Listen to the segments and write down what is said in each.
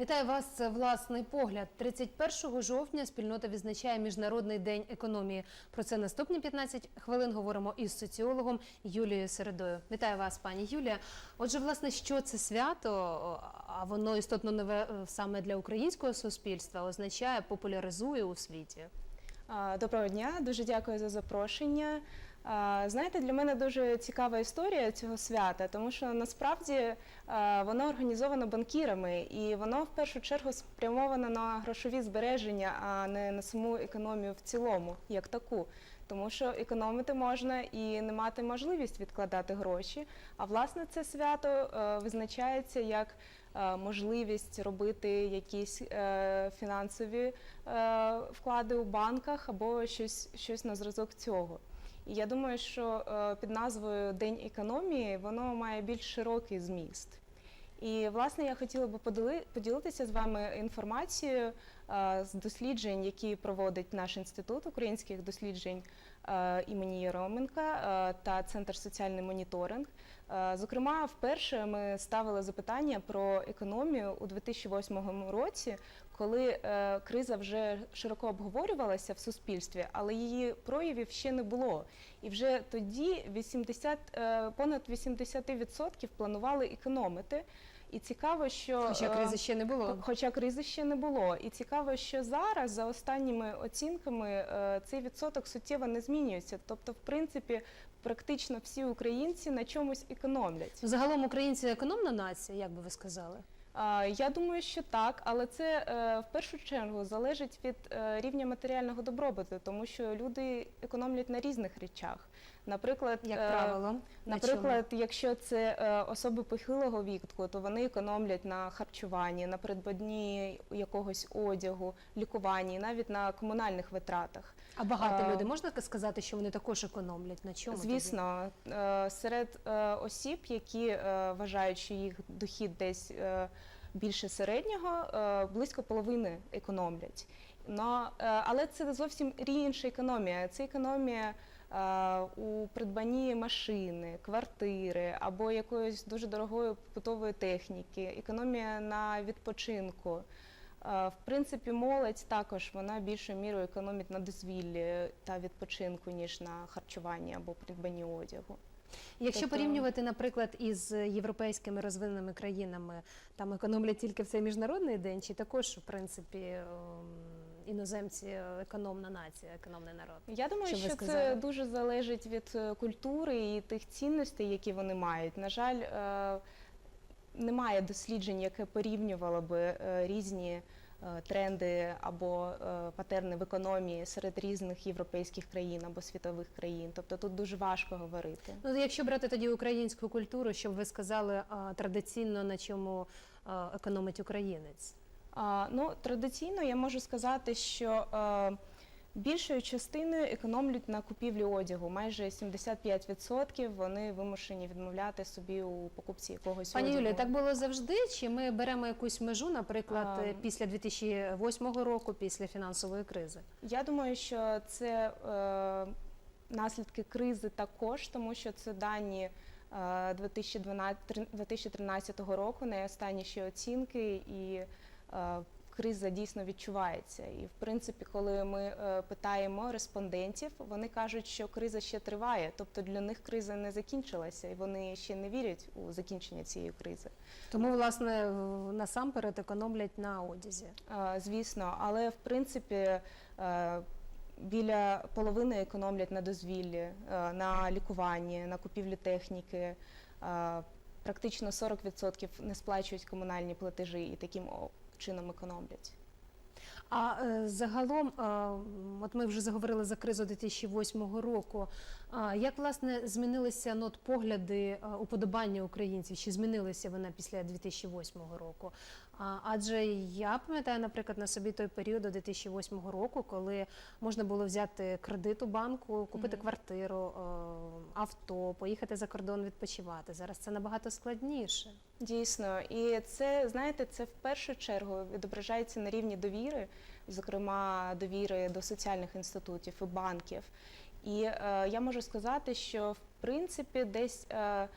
Вітаю вас. Це власний погляд. 31 жовтня спільнота відзначає Міжнародний день економії. Про це наступні 15 хвилин говоримо із соціологом Юлією Середою. Вітаю вас, пані Юлія. Отже, власне, що це свято, а воно істотно нове е, саме для українського суспільства, означає популяризує у світі. Доброго дня, дуже дякую за запрошення. Знаєте, для мене дуже цікава історія цього свята, тому що насправді воно організовано банкірами, і воно в першу чергу спрямовано на грошові збереження, а не на саму економію в цілому, як таку. Тому що економити можна і не мати можливість відкладати гроші. А власне це свято е, визначається як е, можливість робити якісь е, фінансові е, вклади у банках або щось, щось на зразок цього. Я думаю, що е, під назвою День економії воно має більш широкий зміст. І власне я хотіла би поділи- поділитися з вами інформацією з досліджень, які проводить наш інститут українських досліджень е, імені Єроменка е, та Центр соціальний моніторинг. Е, Зокрема, вперше ми ставили запитання про економію у 2008 році, коли е, криза вже широко обговорювалася в суспільстві, але її проявів ще не було. І вже тоді 80, е, понад 80% планували економити. І цікаво, що Хоча е, кризи ще не було. Хоча кризи ще не було. І цікаво, що зараз, за останніми оцінками, е, цей відсоток суттєво не змінюється. Тобто, в принципі, практично всі українці на чомусь економлять. Загалом українці економна нація, як би ви сказали? Я думаю, що так, але це е, в першу чергу залежить від рівня матеріального добробуту, тому що люди економлять на різних речах. Наприклад, Як е, правило, на Наприклад, якщо це е, особи похилого віку, то вони економлять на харчуванні, на придбанні якогось одягу, лікуванні, навіть на комунальних витратах. а багаті е, люди можна сказати, що вони також економлять на чому? Звісно, е, серед осіб, які вважають, що їх дохід десь більше середнього, близько половини економлять. Но, але це зовсім інша економія. Це економія у придбанні машини, квартири або якоїсь дуже дорогої побутової техніки, економія на відпочинку. Е, В принципі, молодь також вона більшою мірою економить на дозвіллі та відпочинку, ніж на харчуванні або придбанні одягу. Якщо Тобто- порівнювати, наприклад, із європейськими розвиненими країнами, там економлять тільки в цей міжнародний день, чи також, в принципі, ем, іноземці економна нація, економний народ? Я думаю, Що що це дуже залежить від е, культури і тих цінностей, які вони мають. На жаль, е, немає досліджень, яке порівнювало би е, різні тренди або е, патерни в економії серед різних європейських країн або світових країн. Тобто тут дуже важко говорити. Ну, якщо брати тоді українську культуру, щоб ви сказали традиційно на чому економить українець? А, ну, традиційно я можу сказати, що е, більшою частиною економлять на купівлі одягу. Майже 75% вони вимушені відмовляти собі у покупці якогось Пані одягу. Юлія, так було завжди? Чи ми беремо якусь межу, наприклад, А. е, після 2008 року, після фінансової кризи? Я думаю, що це е, наслідки кризи також, тому що це дані е, 2012, 2013 року, найостанніші оцінки, і е, криза дійсно відчувається. І в принципі, коли ми е, питаємо респондентів, вони кажуть, що криза ще триває, тобто для них криза не закінчилася, і вони ще не вірять у закінчення цієї кризи. Тому, власне, насамперед економлять на одязі. Е, Звісно, але в принципі е, біля половини економлять на дозвіллі, на лікуванні, на купівлі техніки. Практично 40% не сплачують комунальні платежі і таким чином економлять. А е, загалом, е, от ми вже заговорили за кризу 2008 року. Як власне змінилися ну, от, погляди, е, уподобання українців? Чи змінилися вона після 2008 року? Адже я пам'ятаю, наприклад, на собі той період до 2008 року, коли можна було взяти кредит у банку, купити Мгм. квартиру, е, авто, поїхати за кордон відпочивати. Зараз це набагато складніше. Дійсно, і це знаєте, це в першу чергу відображається на рівні довіри, зокрема довіри до соціальних інститутів і банків. І е, я можу сказати, що в принципі десь е,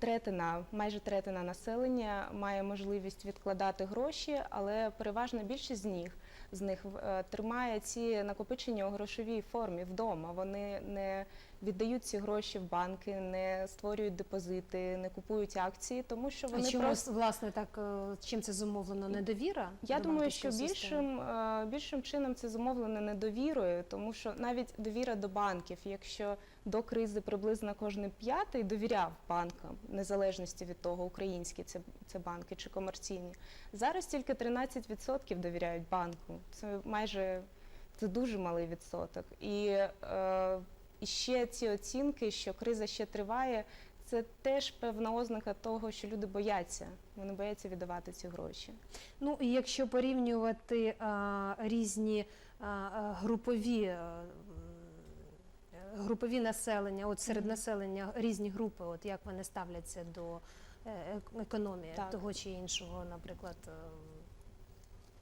третина, майже третина населення має можливість відкладати гроші, але переважна більшість з них з них е, тримає ці накопичення у грошовій формі вдома. Вони не віддають ці гроші в банки, не створюють депозити, не купують акції, тому що вони а чому просто власне так е, чим це зумовлено? Недовіра? я до думаю, що більшим, е, більшим чином це зумовлено недовірою, тому що навіть довіра до банків, якщо до кризи приблизно кожен п'ятий довіряв банкам, незалежності від того, українські це, це банки чи комерційні, зараз тільки 13% довіряють банку. Це майже це дуже малий відсоток. І, е, і ще ці оцінки, що криза ще триває. Це теж певна ознака того, що люди бояться. Вони бояться віддавати ці гроші. Ну і якщо порівнювати а, різні а, групові. е, Групові населення, от серед населення різні групи, от як вони ставляться до е, економії Так. того чи іншого, наприклад, е,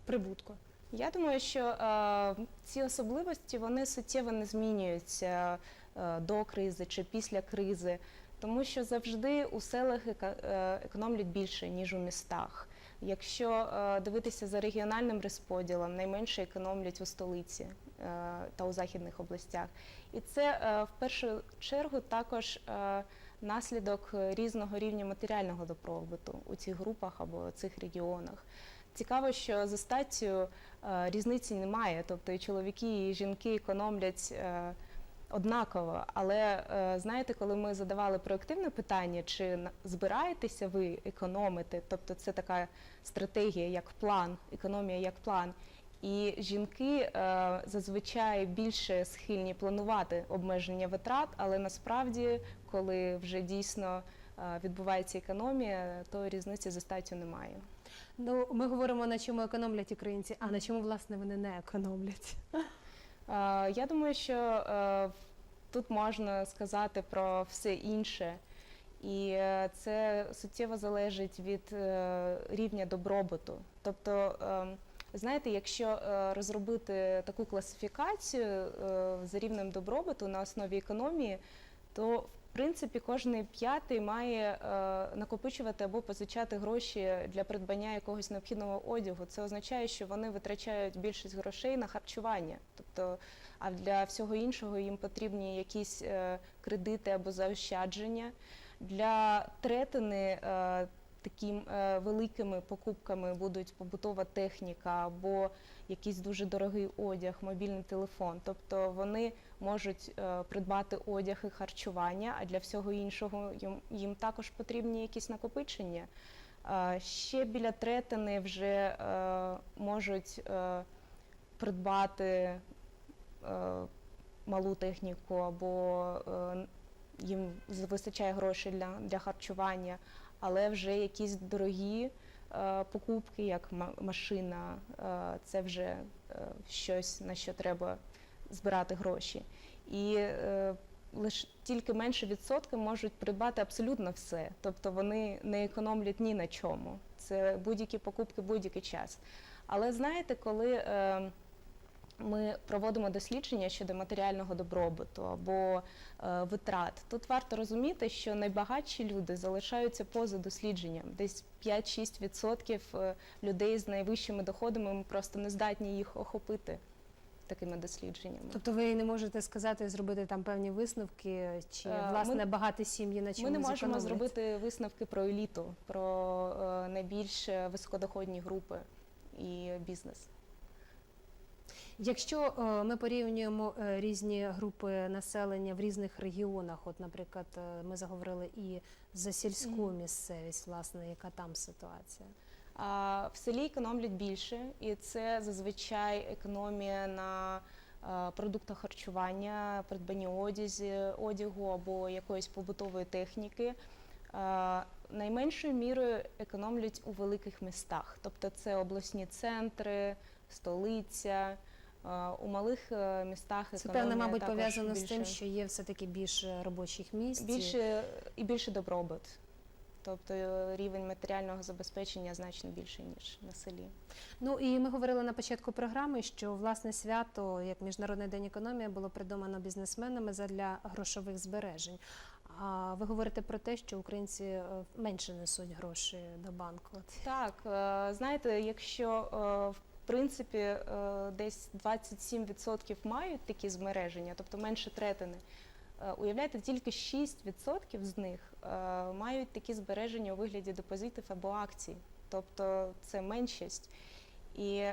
прибутку. Я думаю, що е, ці особливості вони суттєво не змінюються е, до кризи чи після кризи, тому що завжди у селах е, економлять більше ніж у містах. Якщо е, дивитися за регіональним розподілом, найменше економлять у столиці е, та у західних областях. І це е, в першу чергу також е, наслідок різного рівня матеріального добробуту у цих групах або цих регіонах. Цікаво, що за статтю е, різниці немає, тобто і чоловіки, і жінки економлять е, однаково. Але е, знаєте, коли ми задавали проактивне питання, чи збираєтеся ви економити, тобто це така стратегія як план, економія як план. І жінки зазвичай більше схильні планувати обмеження витрат, але насправді, коли вже дійсно відбувається економія, то різниці за статтю немає. Ну, ми говоримо на чому економлять українці, а на чому власне вони не економлять. Е, Я думаю, що е, тут можна сказати про все інше, і е, це суттєво залежить від рівня добробуту. Тобто, знаєте, якщо розробити таку класифікацію е, за рівнем добробуту на основі економії, то в принципі кожний п'ятий має е, накопичувати або позичати гроші для придбання якогось необхідного одягу. Це означає, що вони витрачають більшість грошей на харчування. Тобто, а для всього іншого їм потрібні якісь е, кредити або заощадження. Для третини е, таким е, великими покупками будуть побутова техніка або якийсь дуже дорогий одяг, мобільний телефон. Тобто вони можуть е, придбати одяг і харчування, а для всього іншого їм, їм також потрібні якісь накопичення. Е, Ще біля третини вже можуть придбати малу техніку або їм вистачає грошей для, для харчування, але вже якісь дорогі е, покупки, як машина, е, це вже е, щось, на що треба збирати гроші. І лише тільки менше відсотки можуть придбати абсолютно все. Тобто вони не економлять ні на чому. Це будь-які покупки, будь-який час. Але знаєте, коли ми проводимо дослідження щодо матеріального добробуту або е, витрат, тут варто розуміти, що найбагатші люди залишаються поза дослідженням. Десь 5-6% е, людей з найвищими доходами ми просто не здатні їх охопити такими дослідженнями. Тобто ви не можете сказати, зробити там певні висновки, чи Е, власне ми- багаті сім'ї на чому Ми не можемо зекономлять? зробити висновки про еліту, про е, найбільш високодоходні групи і бізнес. Якщо е, ми порівнюємо е, різні групи населення в різних регіонах, от, наприклад, е, ми заговорили і за сільську місцевість, власне, яка там ситуація? В селі економлять більше, і це зазвичай економія на продуктах харчування, придбанні одязі, одягу або якоїсь побутової техніки. Найменшою мірою економлять у великих містах, тобто це обласні центри, столиця. Е, У малих е, містах Це певно, мабуть, пов'язано з тим, що є все таки більше робочих місць. більше і більше добробут. Тобто е, рівень матеріального забезпечення значно більше, ніж на селі. Ну і ми говорили на початку програми, що власне свято, як Міжнародний день економії, було придумано бізнесменами задля грошових збережень. А ви говорите про те, що українці менше несуть гроші до банку. Так, знаєте, якщо в принципі е, десь 27% мають такі змереження, тобто менше третини. е, Уявляєте, тільки 6% з них е, мають такі збереження у вигляді депозитів або акцій, тобто це меншість. І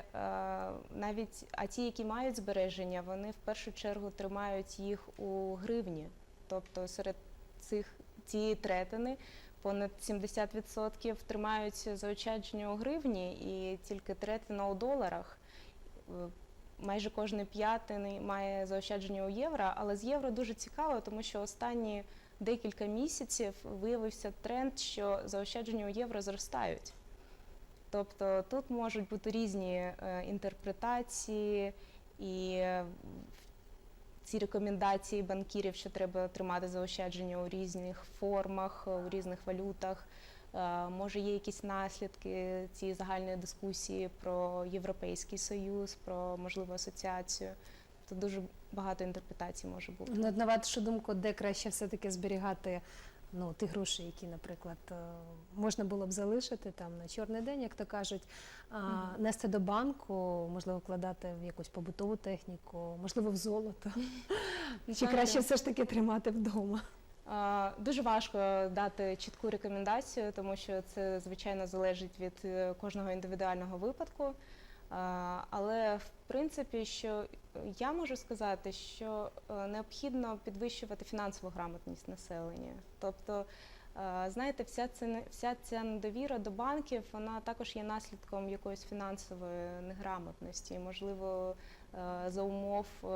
навіть а ті, які мають збереження, вони в першу чергу тримають їх у гривні. Тобто серед цих цієї третини понад 70% тримаються заощадження у гривні і тільки третина у доларах. Е, Майже кожний п'ятий має заощадження у євро, але з євро дуже цікаво, тому що останні декілька місяців виявився тренд, що заощадження у євро зростають. Тобто тут можуть бути різні е, інтерпретації і е, ці рекомендації банкірів, що треба тримати заощадження у різних формах, у різних валютах. Е, Може, є якісь наслідки цієї загальної дискусії про Європейський Союз, про можливу асоціацію. То дуже багато інтерпретацій може бути. Ну, на вашу думку, де краще все-таки зберігати ну, ті гроші, які, наприклад, е, можна було б залишити там на чорний день, як то кажуть, а, нести до банку, можливо, вкладати в якусь побутову техніку, можливо, в золото. Чи краще все ж таки тримати вдома? Дуже важко дати чітку рекомендацію, тому що це звичайно залежить від е, кожного індивідуального випадку. Але в принципі, що я можу сказати, що е, необхідно підвищувати фінансову грамотність населення. Тобто, е, знаєте, вся ця вся ця недовіра до банків, вона також є наслідком якоїсь фінансової неграмотності, можливо, е, за умов. е,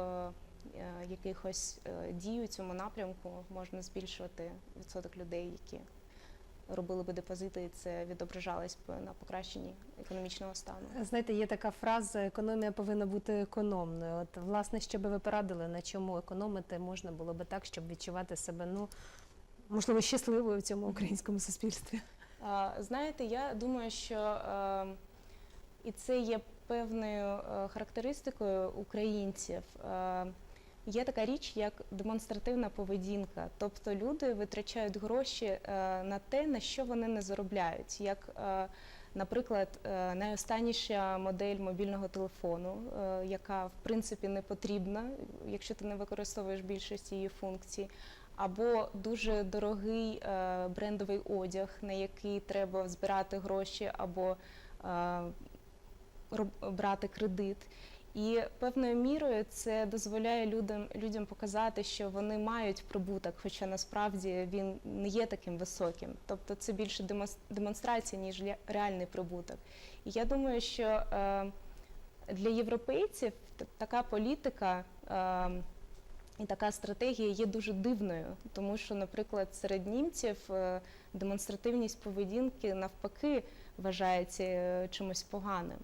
е, якихось е, дій у цьому напрямку можна збільшувати відсоток людей, які робили би депозити, і це відображалось б на покращенні економічного стану. Знаєте, є така фраза економія повинна бути економною. От, власне, що би ви порадили, на чому економити можна було би так, щоб відчувати себе, ну можливо, щасливою в цьому українському суспільстві. Знаєте, я думаю, що е, і це є певною е, характеристикою українців. Є така річ, як демонстративна поведінка, тобто люди витрачають гроші е, на те, на що вони не заробляють. Як, е, наприклад, е, найостанніша модель мобільного телефону, яка в принципі не потрібна, якщо ти не використовуєш більшість її функцій, або дуже дорогий брендовий одяг, на який треба збирати гроші або брати кредит. І певною мірою це дозволяє людям, людям показати, що вони мають прибуток, хоча насправді він не є таким високим. Тобто це більше демонс- демонстрація, ніж реальний прибуток. І я думаю, що е, для європейців така політика е, і така стратегія є дуже дивною, тому що, наприклад, серед німців е, демонстративність поведінки навпаки вважається е, чимось поганим.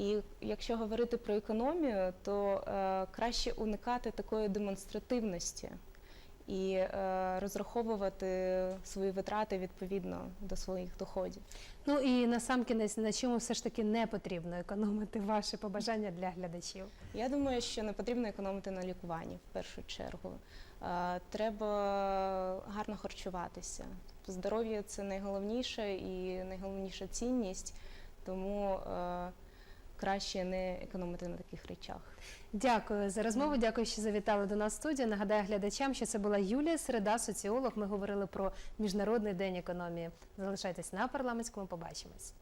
І якщо говорити про економію, то е, краще уникати такої демонстративності і е, розраховувати свої витрати відповідно до своїх доходів. Ну і насамкінець, на чому все ж таки не потрібно економити ваше побажання для глядачів. Я думаю, що не потрібно економити на лікуванні в першу чергу. Е, Треба гарно харчуватися. Здоров'я це найголовніше і найголовніша цінність, тому краще не економити на таких речах. Дякую за розмову. Дякую, що завітали до нас в студію. Нагадаю глядачам, що це була Юлія Середа, соціолог. Ми говорили про міжнародний день економії. Залишайтесь на парламентському. Побачимось.